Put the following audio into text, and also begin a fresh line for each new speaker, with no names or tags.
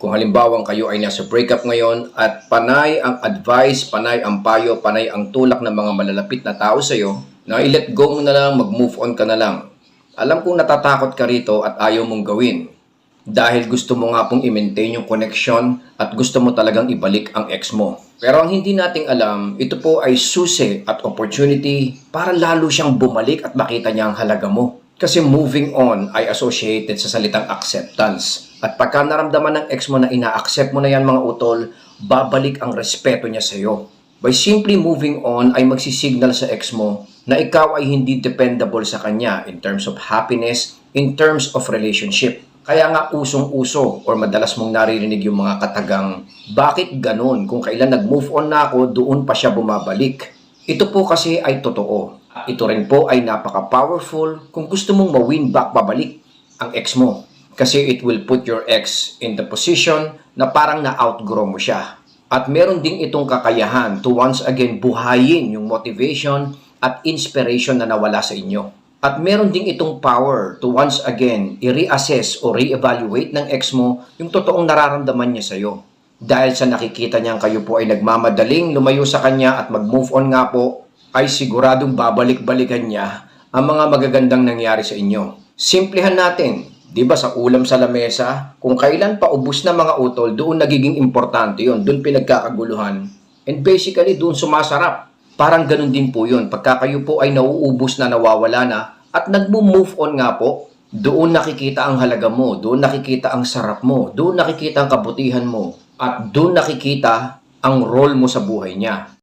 Kung halimbawang kayo ay nasa breakup ngayon at panay ang advice, panay ang payo, panay ang tulak ng mga malalapit na tao sa iyo, na i-let go mo na lang, mag-move on ka na lang. Alam kong natatakot ka rito at ayaw mong gawin. Dahil gusto mo nga pong i-maintain yung connection at gusto mo talagang ibalik ang ex mo. Pero ang hindi nating alam, ito po ay susi at opportunity para lalo siyang bumalik at makita niya ang halaga mo. Kasi moving on ay associated sa salitang acceptance. At pagka naramdaman ng ex mo na ina-accept mo na yan mga utol, babalik ang respeto niya sa iyo. By simply moving on ay magsisignal sa ex mo na ikaw ay hindi dependable sa kanya in terms of happiness, in terms of relationship. Kaya nga usong-uso or madalas mong naririnig yung mga katagang, bakit ganun? Kung kailan nag-move on na ako, doon pa siya bumabalik. Ito po kasi ay totoo. Ito rin po ay napaka-powerful kung gusto mong ma-win back babalik ang ex mo. Kasi it will put your ex in the position na parang na-outgrow mo siya. At meron ding itong kakayahan to once again buhayin yung motivation at inspiration na nawala sa inyo. At meron ding itong power to once again i-reassess o re-evaluate ng ex mo yung totoong nararamdaman niya sa'yo. Dahil sa nakikita niyang kayo po ay nagmamadaling lumayo sa kanya at mag-move on nga po, ay siguradong babalik-balikan niya ang mga magagandang nangyari sa inyo. Simplihan natin, di ba sa ulam sa lamesa, kung kailan pa ubus na mga utol, doon nagiging importante yon, doon pinagkakaguluhan. And basically, doon sumasarap. Parang ganun din po yun. Pagka kayo po ay nauubos na, nawawala na, at nagmo-move on nga po, doon nakikita ang halaga mo, doon nakikita ang sarap mo, doon nakikita ang kabutihan mo, at doon nakikita ang role mo sa buhay niya.